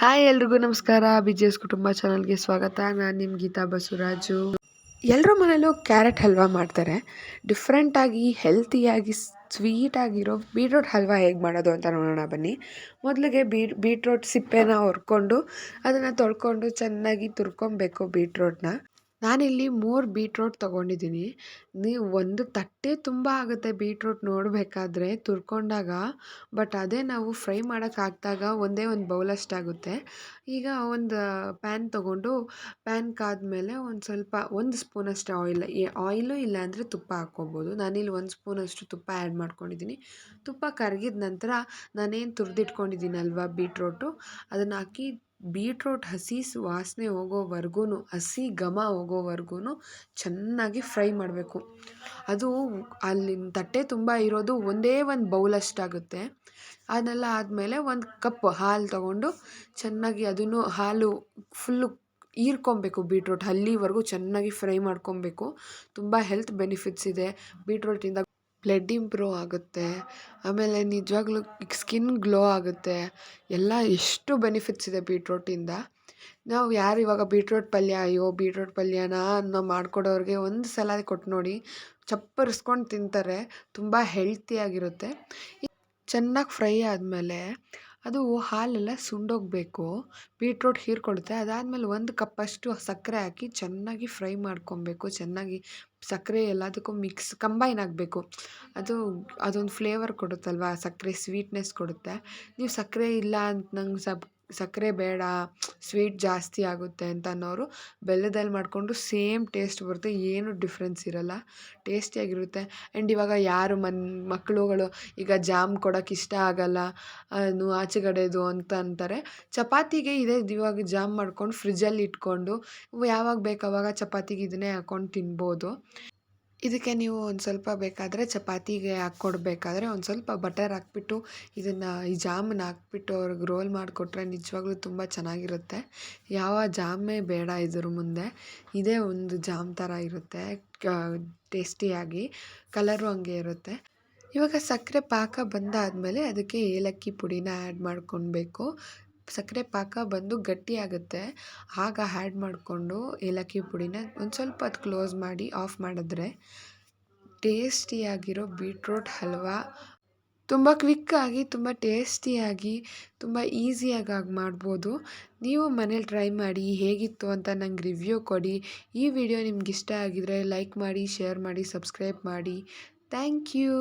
Hi ಎಲ್ರಿಗೂ ನಮಸ್ಕಾರ. B G S ಕುಟುಂಬ ಚಾನಲ್ಗೆ ಸ್ವಾಗತ. ನಾನು ನಿಮ್ಮ ಗೀತಾ ಬಸವರಾಜು. ಎಲ್ಲರ ಮನೇಲೂ ಕ್ಯಾರೆಟ್ ಹಲ್ವಾ ಮಾಡ್ತಾರೆ. ಡಿಫ್ರೆಂಟಾಗಿ ಹೆಲ್ತಿಯಾಗಿ ಸ್ವೀಟಾಗಿರೋ ಬೀಟ್ರೋಟ್ ಹಲ್ವಾ ಹೇಗೆ ಮಾಡೋದು ಅಂತ ನೋಡೋಣ ಬನ್ನಿ. ಮೊದಲಿಗೆ ಬೀಟ್ ಬೀಟ್ರೋಟ್ ಸಿಪ್ಪೆನ ಹೊರ್ಕೊಂಡು ಅದನ್ನು ತೊಳ್ಕೊಂಡು ಚೆನ್ನಾಗಿ ತುರ್ಕೊಬೇಕು ಬೀಟ್ರೋಟ್ನ. ನಾನಿಲ್ಲಿ ಮೂರು ಬೀಟ್ರೋಟ್ ತೊಗೊಂಡಿದ್ದೀನಿ. ನೀವು ಒಂದು ತಟ್ಟೆ ತುಂಬ ಆಗುತ್ತೆ ಬೀಟ್ರೋಟ್ ನೋಡಬೇಕಾದ್ರೆ ತುರ್ಕೊಂಡಾಗ, ಬಟ್ ಅದೇ ನಾವು ಫ್ರೈ ಮಾಡೋಕೆ ಹಾಕ್ದಾಗ ಒಂದೇ ಒಂದು ಬೌಲಷ್ಟಾಗುತ್ತೆ ಈಗ ಒಂದು ಪ್ಯಾನ್ ತೊಗೊಂಡು, ಪ್ಯಾನ್ ಕಾದ್ಮೇಲೆ ಒಂದು ಸ್ವಲ್ಪ, ಒಂದು ಸ್ಪೂನಷ್ಟು ಆಯಿಲ್ ಆಯಿಲು ಇಲ್ಲ ಅಂದರೆ ತುಪ್ಪ ಹಾಕ್ಕೊಬೋದು. ನಾನಿಲ್ಲಿ ಒಂದು ಸ್ಪೂನಷ್ಟು ತುಪ್ಪ ಆ್ಯಡ್ ಮಾಡ್ಕೊಂಡಿದ್ದೀನಿ. ತುಪ್ಪ ಕರಗಿದ ನಂತರ ನಾನೇನು ತುರಿದಿಟ್ಕೊಂಡಿದ್ದೀನಲ್ವ ಬೀಟ್ರೋಟು, ಅದನ್ನು ಹಾಕಿ ಬೀಟ್ರೋಟ್ ಹಸಿ ವಾಸನೆ ಹೋಗೋವರ್ಗೂ ಹಸಿ ಘಮ ಹೋಗೋವರ್ಗೂ ಚೆನ್ನಾಗಿ ಫ್ರೈ ಮಾಡಬೇಕು. ಅದು ಅಲ್ಲಿ ತಟ್ಟೆ ತುಂಬ ಇರೋದು ಒಂದೇ ಒಂದು ಬೌಲಷ್ಟಾಗುತ್ತೆ. ಅದನ್ನೆಲ್ಲ ಆದಮೇಲೆ ಒಂದು ಕಪ್ ಹಾಲು ತಗೊಂಡು ಚೆನ್ನಾಗಿ ಅದನ್ನು ಹಾಲು ಫುಲ್ಲು ಹೀರ್ಕೊಬೇಕು. ಬೀಟ್ರೋಟ್ ಅಲ್ಲಿವರೆಗೂ ಚೆನ್ನಾಗಿ ಫ್ರೈ ಮಾಡ್ಕೊಬೇಕು. ತುಂಬ ಹೆಲ್ತ್ ಬೆನಿಫಿಟ್ಸ್ ಇದೆ. ಬೀಟ್ರೋಟಿಂದ ಬ್ಲಡ್ ಇಂಪ್ರೂವ್ ಆಗುತ್ತೆ. ಆಮೇಲೆ ನಿಜವಾಗ್ಲೂ ಸ್ಕಿನ್ ಗ್ಲೋ ಆಗುತ್ತೆ. ಎಲ್ಲ ಎಷ್ಟು ಬೆನಿಫಿಟ್ಸ್ ಇದೆ ಬೀಟ್ರೋಟಿಂದ. ನಾವು ಯಾರು ಇವಾಗ ಬೀಟ್ರೋಟ್ ಪಲ್ಯ, ಅಯ್ಯೋ ಬೀಟ್ರೋಟ್ ಪಲ್ಯನಾ ಅನ್ನೋ ಮಾಡಿಕೊಡೋರ್ಗೆ ಒಂದು ಸಲ ಕೊಟ್ಟು ನೋಡಿ ಚಪ್ಪರಿಸ್ಕೊಂಡು ತಿಂತಾರೆ. ತುಂಬ ಹೆಲ್ತಿಯಾಗಿರುತ್ತೆ ಚೆನ್ನಾಗಿ ಫ್ರೈ ಆದಮೇಲೆ ಅದು ಹಾಲೆಲ್ಲ ಸುಂಡೋಗಬೇಕು, ಬೀಟ್ರೋಟ್ ಹೀರಿಕೊಳ್ಳುತ್ತೆ ಅದಾದಮೇಲೆ ಒಂದು ಕಪ್ಪಷ್ಟು ಸಕ್ಕರೆ ಹಾಕಿ ಚೆನ್ನಾಗಿ ಫ್ರೈ ಮಾಡ್ಕೊಬೇಕು. ಚೆನ್ನಾಗಿ ಸಕ್ಕರೆ ಎಲ್ಲದಕ್ಕೂ ಮಿಕ್ಸ್ ಕಂಬೈನ್ ಆಗಬೇಕು. ಅದು ಅದೊಂದು ಫ್ಲೇವರ್ ಕೊಡುತ್ತಲ್ವ? ಸಕ್ಕರೆ ಸ್ವೀಟ್ನೆಸ್ ಕೊಡುತ್ತೆ. ನೀವು ಸಕ್ಕರೆ ಇಲ್ಲ ಅಂತ ನಂಗೆ ಸಪ್ ಸಕ್ಕರೆ ಬೇಡ ಸ್ವೀಟ್ ಜಾಸ್ತಿ ಆಗುತ್ತೆ ಅಂತ ಅನ್ನೋರು ಬೆಲ್ಲದಲ್ಲಿ ಮಾಡಿಕೊಂಡು ಸೇಮ್ ಟೇಸ್ಟ್ ಬರುತ್ತೆ, ಏನು ಡಿಫ್ರೆನ್ಸ್ ಇರೋಲ್ಲ. ಟೇಸ್ಟಿಯಾಗಿರುತ್ತೆ ಆ್ಯಂಡ್ ಇವಾಗ ಯಾರು ಮನ್ ಮಕ್ಕಳುಗಳು ಈಗ ಜಾಮ್ ಕೊಡೋಕೆ ಇಷ್ಟ ಆಗಲ್ಲ ಅದು ಆಚೆಗಡೆದು ಅಂತ ಅಂತಾರೆ. ಚಪಾತಿಗೆ ಇದೇ, ಇವಾಗ ಜಾಮ್ ಮಾಡ್ಕೊಂಡು ಫ್ರಿಜ್ಜಲ್ಲಿ ಇಟ್ಕೊಂಡು, ಯಾವಾಗ ಬೇಕು ಚಪಾತಿಗೆ ಇದನ್ನೇ ಹಾಕ್ಕೊಂಡು ತಿನ್ಬೋದು. ಇದಕ್ಕೆ ನೀವು ಒಂದು ಸ್ವಲ್ಪ ಬೇಕಾದರೆ ಚಪಾತಿಗೆ ಹಾಕ್ಕೊಡ್ಬೇಕಾದ್ರೆ ಒಂದು ಸ್ವಲ್ಪ ಬಟರ್ ಹಾಕ್ಬಿಟ್ಟು ಇದನ್ನು ಈ ಜಾಮನ್ನ ಹಾಕ್ಬಿಟ್ಟು ಅವ್ರಿಗೆ ರೋಲ್ ಮಾಡಿಕೊಟ್ರೆ ನಿಜವಾಗ್ಲೂ ತುಂಬ ಚೆನ್ನಾಗಿರುತ್ತೆ. ಯಾವ ಜಾಮೇ ಬೇಡ ಇದ್ರ ಮುಂದೆ. ಇದೇ ಒಂದು ಜಾಮ್ ಥರ ಇರುತ್ತೆ. ಟೇಸ್ಟಿಯಾಗಿ, ಕಲರು ಹಂಗೆ ಇರುತ್ತೆ. ಇವಾಗ ಸಕ್ಕರೆ ಪಾಕ ಬಂದಾದಮೇಲೆ ಅದಕ್ಕೆ ಏಲಕ್ಕಿ ಪುಡಿನ ಆ್ಯಡ್ ಮಾಡ್ಕೊಳ್ಬೇಕು. ಸಕ್ಕರೆ ಪಾಕ ಬಂದು ಗಟ್ಟಿಯಾಗುತ್ತೆ ಆಗ ಆ್ಯಡ್ ಮಾಡಿಕೊಂಡು ಏಲಕ್ಕಿ ಪುಡಿನ ಒಂದು ಸ್ವಲ್ಪ ಹೊತ್ತು ಕ್ಲೋಸ್ ಮಾಡಿ ಆಫ್ ಮಾಡಿದ್ರೆ ಟೇಸ್ಟಿಯಾಗಿರೋ ಬೀಟ್ರೂಟ್ ಹಲ್ವಾ ತುಂಬ ಕ್ವಿಕ್ಕಾಗಿ ತುಂಬ ಟೇಸ್ಟಿಯಾಗಿ ತುಂಬ ಈಸಿಯಾಗಿ ಮಾಡ್ಬೋದು. ನೀವು ಮನೇಲಿ ಟ್ರೈ ಮಾಡಿ ಹೇಗಿತ್ತು ಅಂತ ನಂಗೆ ರಿವ್ಯೂ ಕೊಡಿ. ಈ ವಿಡಿಯೋ ನಿಮ್ಗೆ ಇಷ್ಟ ಆಗಿದರೆ ಲೈಕ್ ಮಾಡಿ ಶೇರ್ ಮಾಡಿ ಸಬ್ಸ್ಕ್ರೈಬ್ ಮಾಡಿ. Thank you